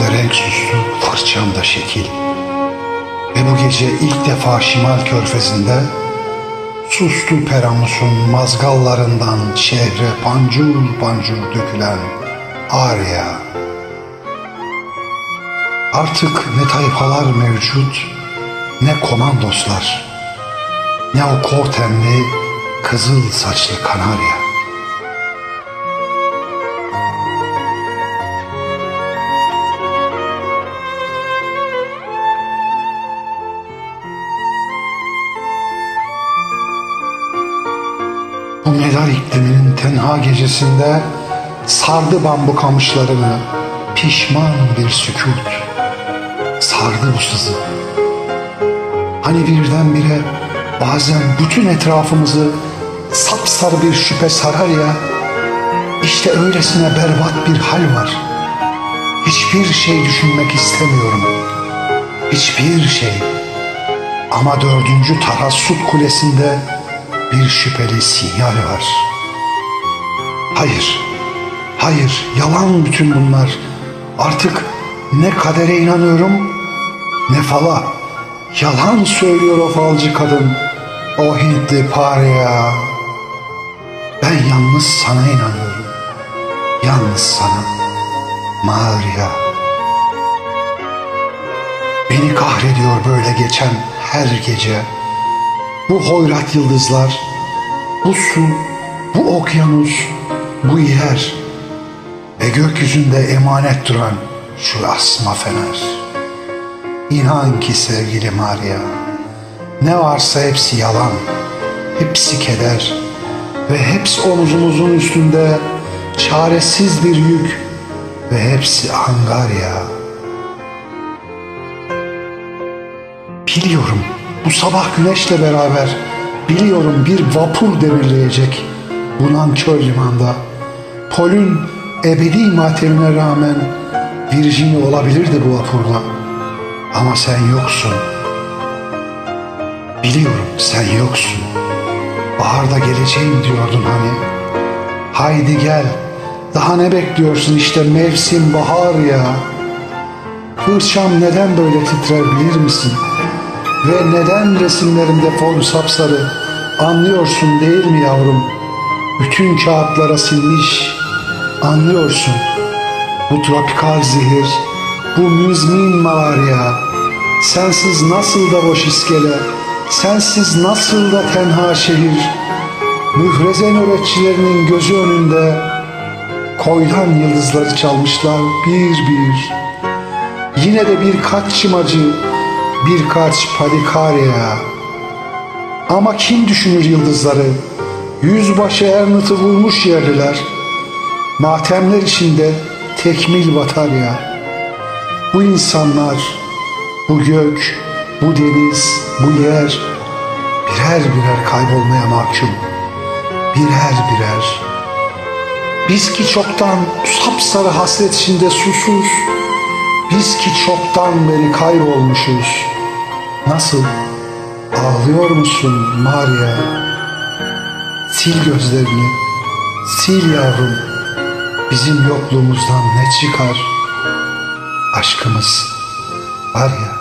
Gözümde renk sustu, fırçamda şekil. Ve bu gece ilk defa Şimal Körfezi'nde Sustu peramusun mazgallarından şehre pancur pancur dökülen Arya. Artık ne tayfalar mevcut, ne komandoslar, ne o kor kızıl saçlı kanarya. Bu medar ikliminin tenha gecesinde sardı bambu kamışlarını pişman bir sükut. Sardı bu sızı. Hani birdenbire bazen bütün etrafımızı sapsarı bir şüphe sarar ya, işte öylesine berbat bir hal var. Hiçbir şey düşünmek istemiyorum. Hiçbir şey. Ama dördüncü Tarassut Kulesi'nde bir şüpheli sinyal var. Hayır, hayır, yalan bütün bunlar. Artık ne kadere inanıyorum ne fala. Yalan söylüyor o falcı kadın, o Hintli paria. Ben yalnız sana inanıyorum. Yalnız sana. Maria. Beni kahrediyor böyle geçen her gece. Bu hoyrat yıldızlar, bu su, bu okyanus, bu yer ve gökyüzünde emanet duran şu asma fener. İnan ki sevgili Maria, ne varsa hepsi yalan, hepsi keder ve hepsi omuzumuzun üstünde çaresiz bir yük ve hepsi angarya. Biliyorum bu sabah güneşle beraber biliyorum bir vapur demirleyecek bu nankör limanda. Pol'ün ebedi matemine rağmen Virginia olabilirdi bu vapurla. Ama sen yoksun. Biliyorum sen yoksun. Baharda geleceğim diyordun hani. Haydi gel. Daha ne bekliyorsun işte mevsim bahar ya. Fırçam neden böyle titrer bilir misin? Ve neden resimlerimde fon sapsarı anlıyorsun değil mi yavrum? Bütün kağıtlara silmiş anlıyorsun. Bu tropikal zehir, bu müzmin malaria, sensiz nasıl da boş iskele, sensiz nasıl da tenha şehir, müfreze nöbetçilerinin gözü önünde koydan yıldızları çalmışlar bir bir. Yine de birkaç çimacı, birkaç padikarya. Ama kim düşünür yıldızları? Yüzbaşı Ernıt'ı vurmuş yerliler. Matemler içinde tekmil batarya. Bu insanlar, bu gök, bu deniz, bu yer birer birer kaybolmaya mahkum. Birer birer. Biz ki çoktan sapsarı hasret içinde susuz, biz ki çoktan beri kaybolmuşuz. Nasıl? Ağlıyor musun Maria? Sil gözlerini, sil yavrum. Bizim yokluğumuzdan ne çıkar? Aşkımız var ya.